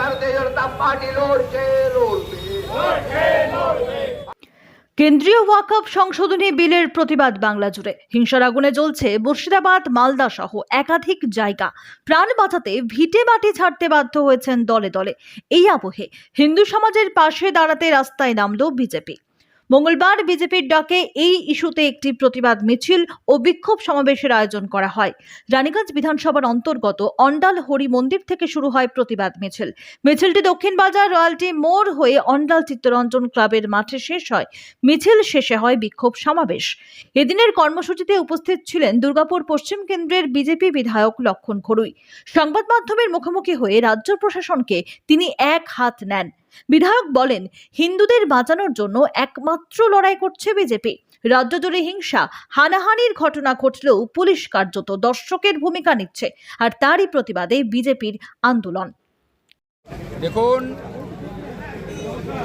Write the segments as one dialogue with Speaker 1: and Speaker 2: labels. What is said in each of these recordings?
Speaker 1: ভারতীয় জনতা পার্টি লড়ছে লড়বে।
Speaker 2: কেন্দ্রীয় ওয়াকফ সংশোধনী বিলের প্রতিবাদ বাংলা জুড়ে। হিংসার আগুনে জ্বলছে মুর্শিদাবাদ মালদা সহ একাধিক জায়গা। প্রাণ বাঁচাতে ভিটে মাটি ছাড়তে বাধ্য হয়েছেন দলে দলে। এই আবহে হিন্দু সমাজের পাশে দাঁড়াতে রাস্তায় নামল বিজেপি। মঙ্গলবার বিজেপির ডাকে এই ইস্যুতে একটি প্রতিবাদ মিছিল ও বিক্ষোভ সমাবেশের আয়োজন করা হয়। রানীগঞ্জ বিধানসভার অন্তর্গত অন্ডাল হরি মন্দির থেকে শুরু হয় প্রতিবাদ মিছিল। মিছিলটি দক্ষিণ বাজার রয়্যালটি মোড় হয়ে অন্ডাল চিত্তরঞ্জন ক্লাবের মাঠে শেষ হয়। মিছিল শেষে হয় বিক্ষোভ সমাবেশ। এদিনের কর্মসূচিতে উপস্থিত ছিলেন দুর্গাপুর পশ্চিম কেন্দ্রের বিজেপি বিধায়ক লক্ষণ খড়ুই সংবাদ মাধ্যমের মুখোমুখি হয়ে রাজ্য প্রশাসনকে তিনি এক হাত নেন। বিধায়ক বলেন, হিন্দুদের বাঁচানোর জন্য একমাত্র লড়াই করছে বিজেপি। রাজ্য জুড়ে হিংসা, হানাহানির ঘটনা ঘটলেও পুলিশ কার্যত দর্শকের ভূমিকা নিচ্ছে আর তারই প্রতিবাদে বিজেপির আন্দোলন।
Speaker 3: দেখুন,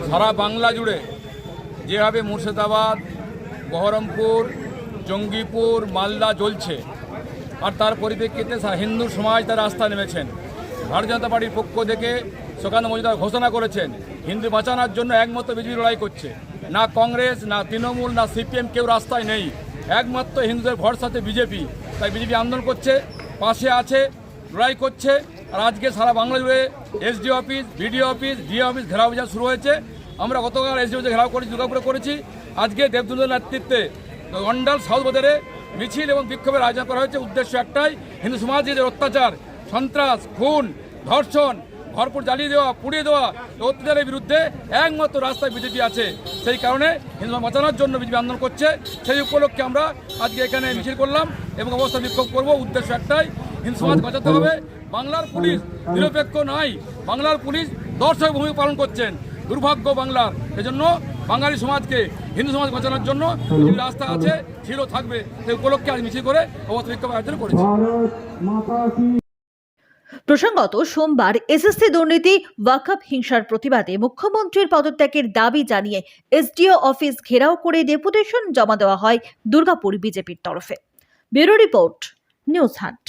Speaker 3: সারা বাংলা জুড়ে যেভাবে মুর্শিদাবাদ, বহরমপুর, জঙ্গিপুর, মালদা জ্বলছে, আর তার পরিপ্রেক্ষিতে হিন্দু সমাজ তার রাস্তা নেমেছেন। ভারতীয় জনতা পার্টির পক্ষ থেকে সুকান্ত মজুমদার ঘোষণা করেছেন, হিন্দু বাঁচানোর জন্য একমাত্র বিজেপি লড়াই করছে। না কংগ্রেস, না তৃণমূল, না সিপিএম কেউ রাস্তায় নেই। একমাত্র হিন্দুদের ভরসাতে বিজেপি। তাই বিজেপি আন্দোলন করছে, পাশে আছে, লড়াই করছে। আর আজকে সারা বাংলা জুড়ে SD office, BDO office, DA office ঘেরাও অভিযান শুরু হয়েছে। আমরা গতকাল এসডি অফিসে ঘেরাও করেছি, দুর্গাপুরে করেছি। আজকে দেবদুলের নেতৃত্বে অন্ডাল সাউথ বাজারে মিছিল এবং বিক্ষোভের আয়োজন করা হয়েছে। উদ্দেশ্য একটাই, হিন্দু সমাজে যে অত্যাচার, সন্ত্রাস, খুন, ধর্ষণ ঘরপুর জ্বালিয়ে দেওয়া, পুড়িয়ে দেওয়া অত্যাচারের বিরুদ্ধে একমাত্র রাস্তায় বিজেপি আছে। সেই কারণে হিন্দু বাঁচানোর জন্য বিজেপি আন্দোলন করছে। সেই উপলক্ষে আমরা আজকে এখানে মিছিল করলাম এবং অবস্থা বিক্ষোভ করব। উদ্দেশ্য একটাই, হিন্দু সমাজ বাঁচাতে হবে। বাংলার পুলিশ নিরপেক্ষ নাই বাংলার পুলিশ দর্শক ভূমিকা পালন করছেন। দুর্ভাগ্য বাংলার। এজন্য বাঙালি সমাজকে হিন্দু সমাজ বাঁচানোর জন্য রাস্তা আছে ছিল থাকবে। সেই উপলক্ষে আজ মিছিল করে অবস্থা বিক্ষোভ আয়োজন করেছি।
Speaker 2: প্রসঙ্গত, সোমবার এসএসসি দুর্নীতি, ওয়াকআপ হিংসার প্রতিবাদে মুখ্যমন্ত্রীর পদত্যাগের দাবি জানিয়ে এসডিও অফিস ঘেরাও করে ডেপুটেশন জমা দেওয়া হয় দুর্গাপুর বিজেপির তরফে। Bureau report, news hunt.